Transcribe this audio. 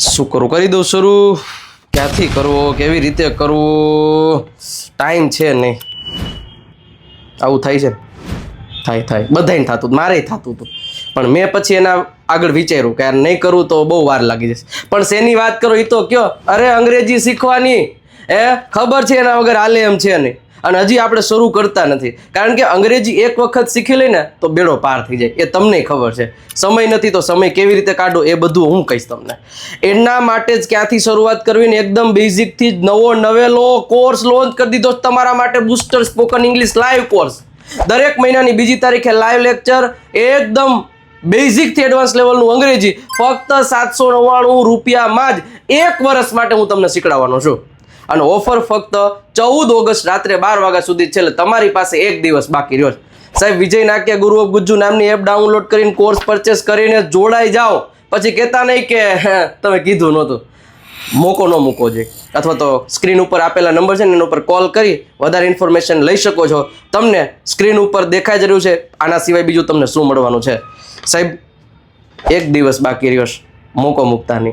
શું કરું? કરી દઉં શરૂ. ક્યાંથી કરવો? કેવી રીતે કરવો? ટાઈમ છે નહીં. આવું થાય છે? થાય થાય. બધાને થતું મારે થતું હતું. પણ મેં પછી એના આગળ વિચાર્યું કે નહીં કરું તો બહુ વાર લાગી જશે. પણ શેની વાત કરો એ તો કયો? અરે અંગ્રેજી શીખવાની. એ ખબર છે એના વગર હાલે એમ છે નહીં. અને હજી આપણે શરૂ કરતા નથી. કારણ કે અંગ્રેજી એક વખત શીખી લઈને તો બેડો પાર થઈ જાય. એ તમને ખબર છે. સમય નથી તો સમય કેવી રીતે કાઢો એ બધું હું કહીશ તમને. એના માટે જ ક્યાંથી શરૂઆત કરવી ને એકદમ બેઝિકથી જ નવો નવેલો કોર્સ લોન્ચ કરી દીધો તમારા માટે booster spoken English live course દરેક મહિનાની બીજી તારીખે લાઈવ લેક્ચર એકદમ બેઝિકથી એડવાન્સ લેવલનું અંગ્રેજી. ફક્ત સાતસો નવ્વાણું રૂપિયામાં જ એક વર્ષ માટે હું તમને શીખડાવવાનો છું. અને ઓફર ફક્ત ચૌદ ઓગસ્ટ રાત્રે બાર વાગ્યા સુધી છે. એટલે તમારી પાસે એક દિવસ બાકી રહ્યો છે. સાહેબ, વિજય નાક્યા, ગુરુ ઓફ ગુજ્જુ નામની એપ ડાઉનલોડ કરીને કોર્સ પરચેસ કરીને જોડાઈ જાઓ. પછી કહેતા નહીં કે તમે કીધું નહોતું. મોકો ન મૂકો જોઈએ અથવા તો સ્ક્રીન ઉપર આપેલા નંબર છે ને, એના ઉપર કોલ કરી વધારે ઇન્ફોર્મેશન લઈ શકો છો. તમને સ્ક્રીન ઉપર દેખાઈ જ રહ્યું છે. આના સિવાય બીજું તમને શું મળવાનું છે? સાહેબ, એક દિવસ બાકી રહ્યો છે. મોકો મૂકતા નહીં.